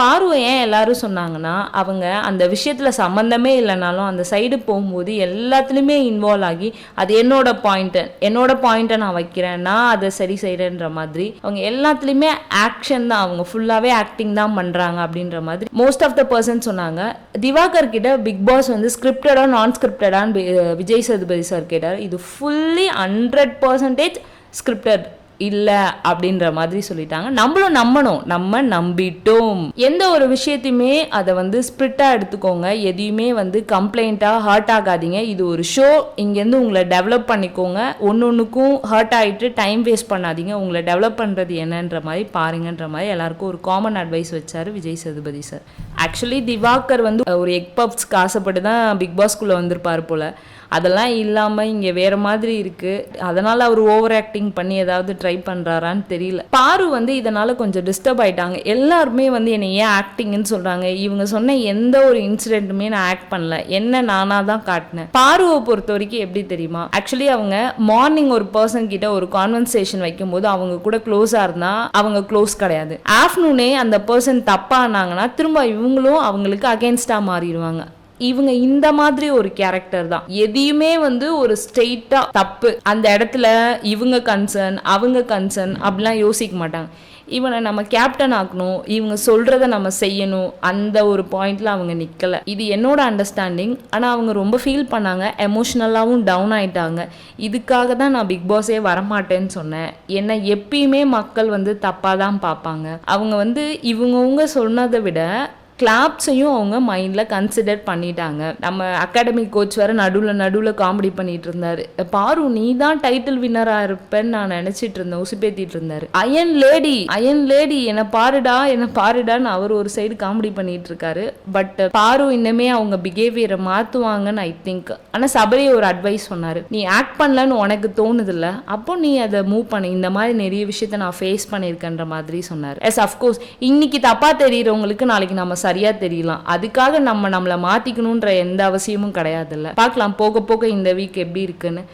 பார்வை ஏன் எல்லாரும் சொன்னாங்கன்னா அவங்க அந்த விஷயத்துல சம்மந்தமே இல்லைனாலும் அந்த சைடு போகும்போது எல்லாத்துலேயுமே இன்வால்வ் ஆகி அது என்னோட பாயிண்ட் என்னோட பாயிண்ட்டை நான் வைக்கிறேன் நான் அதை சரி செய்கிறேன்ற மாதிரி அவங்க எல்லாத்துலேயுமே ஆக்ஷன் தான் அவங்க ஃபுல்லாகவே ஆக்டிங் தான் பண்ணுறாங்க அப்படின்ற மாதிரி மோஸ்ட் ஆஃப் த பர்சன் சொன்னாங்க. திவாகர் கிட்ட பிக் பாஸ் வந்து ஸ்கிரிப்டடா நான் ஸ்கிரிப்டடான்னு விஜய் சதுபதி சார் கேட்டார். இது ஃபுல்லி ஹண்ட்ரட் பர்சன்டேஜ் ஸ்கிரிப்டட் இல்லை அப்படின்ற மாதிரி சொல்லிட்டாங்க. நம்மளும் நம்பணும். நம்ம நம்பிட்டோம். எந்த ஒரு விஷயத்தையுமே அதை வந்து ஸ்பிரிட்டாக எடுத்துக்கோங்க. எதையுமே வந்து கம்ப்ளைண்ட்டாக ஹர்ட் ஆகாதீங்க. இது ஒரு ஷோ இங்கேருந்து உங்களை டெவலப் பண்ணிக்கோங்க. ஒன்று ஒன்றுக்கும் ஹர்ட் ஆகிட்டு டைம் வேஸ்ட் பண்ணாதீங்க. உங்களை டெவலப் பண்ணுறது என்னன்ற மாதிரி பாருங்கன்ற மாதிரி எல்லாருக்கும் ஒரு காமன் அட்வைஸ் வச்சார் விஜய் சேதுபதி சார் ஆக்சுவலி திவாகர் வந்து ஒரு எக் பப்ஸ்க்கு ஆசைப்பட்டு தான் பிக் பாஸ்குள்ளே வந்திருப்பார் போல். அதெல்லாம் இல்லாமல் இங்கே வேறு மாதிரி இருக்குது அதனால் அவர் ஓவர் ஆக்டிங் பண்ணி ஏதாவது ட்ரை பண்ணுறாரான்னு தெரியல. பாரு வந்து இதனால் கொஞ்சம் டிஸ்டர்ப் ஆகிட்டாங்க எல்லாருமே வந்து என்னை ஏன் ஆக்டிங்னு சொல்கிறாங்க இவங்க சொன்ன எந்த ஒரு இன்சிடென்ட்டுமே நான் ஆக்ட் பண்ணல. என்ன நானாக தான் காட்டினேன். பாருவை பொறுத்த வரைக்கும் எப்படி தெரியுமா? ஆக்சுவலி அவங்க மார்னிங் ஒரு பர்சன் கிட்ட ஒரு கான்வர்சேஷன் வைக்கும்போது அவங்க கூட க்ளோஸாக இருந்தால் அவங்க க்ளோஸ் கிடையாது. ஆஃப்டர்நூனே அந்த பர்சன் தப்பானாங்கன்னா திரும்ப இவங்களும் அவங்களுக்கு அகேன்ஸ்டாக மாறிடுவாங்க. இவங்க இந்த மாதிரி ஒரு கேரக்டர் தான். எதையுமே வந்து ஒரு ஸ்ட்ரெயிட்டா தப்பு. அந்த இடத்துல இவங்க கன்சர்ன் அவங்க கன்சர்ன் அப்படிலாம் யோசிக்க மாட்டாங்க. இவனை நம்ம கேப்டன் ஆக்கணும் இவங்க சொல்றத நம்ம செய்யணும் அந்த ஒரு பாயிண்ட்ல அவங்க நிக்கல. இது என்னோட அண்டர்ஸ்டாண்டிங் ஆனா அவங்க ரொம்ப ஃபீல் பண்ணாங்க எமோஷ்னலாகவும் டவுன் ஆயிட்டாங்க. இதுக்காக தான் நான் பிக் பாஸே வரமாட்டேன்னு சொன்னேன். என்னை எப்பயுமே மக்கள் வந்து தப்பாக தான் பார்ப்பாங்க. அவங்க வந்து இவங்கவுங்க சொன்னதை விட கிளாப்ஸையும் அவங்க மைண்டில் கன்சிடர் பண்ணிட்டாங்க. நம்ம அகாடமிக் கோச் வேறு நடுவில் நடுவில் காமெடி பண்ணிட்டு இருந்தார். பாரு நீ தான் டைட்டில் வின்னராக இருப்பேன்னு நான் நினச்சிட்டு இருந்தேன் உசுப்பேத்திட்டு இருந்தார். அயன் லேடி அயன் லேடி என்னை பாருடா என்னை பாருடான்னு அவர் ஒரு சைடு காமெடி பண்ணிட்டு இருக்காரு. பட் பாரு இன்னுமே அவங்க பிஹேவியரை மாற்றுவாங்கன்னு ஐ திங்க் ஆனால் சபரி ஒரு அட்வைஸ் சொன்னார். நீ ஆக்ட் பண்ணலன்னு உனக்கு தோணுதில்ல அப்போ நீ அதை மூவ் பண்ண. இந்த மாதிரி நிறைய விஷயத்த நான் ஃபேஸ் பண்ணியிருக்கேன்ற மாதிரி சொன்னார். எஸ் அஃப்கோர்ஸ் இன்னைக்கு தப்பாக தெரியிறவங்களுக்கு நாளைக்கு நம்ம சரியாக தெரியலாம். அதுக்காக நம்ம நம்மளை மாற்றிக்கணுன்ற எந்த அவசியமும் கிடையாதுல்ல. பார்க்கலாம் போக போக இந்த வீக் எப்படி இருக்குன்னு.